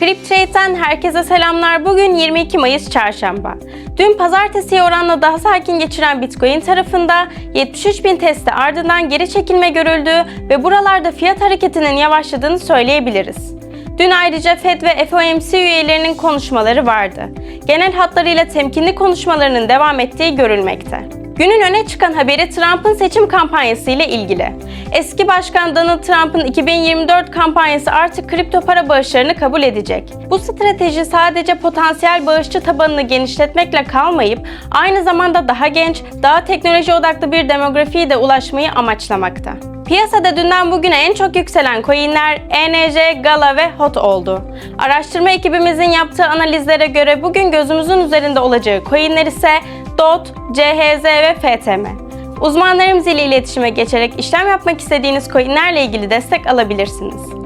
CrypTrade'den herkese selamlar. Bugün 22 Mayıs Çarşamba. Dün pazartesiye oranla daha sakin geçiren Bitcoin tarafında 73 bin testi ardından geri çekilme görüldüğü ve buralarda fiyat hareketinin yavaşladığını söyleyebiliriz. Dün ayrıca Fed ve FOMC üyelerinin konuşmaları vardı. Genel hatlarıyla temkinli konuşmalarının devam ettiği görülmekte. Günün öne çıkan haberi Trump'ın seçim kampanyası ile ilgili. Eski Başkan Donald Trump'ın 2024 kampanyası artık kripto para bağışlarını kabul edecek. Bu strateji sadece potansiyel bağışçı tabanını genişletmekle kalmayıp aynı zamanda daha genç, daha teknoloji odaklı bir demografiye de ulaşmayı amaçlamakta. Piyasada dünden bugüne en çok yükselen coinler ENJ, Gala ve HOT oldu. Araştırma ekibimizin yaptığı analizlere göre bugün gözümüzün üzerinde olacağı coinler ise DOT, CHZ ve FTM. Uzmanlarımız ile iletişime geçerek işlem yapmak istediğiniz coinlerle ilgili destek alabilirsiniz.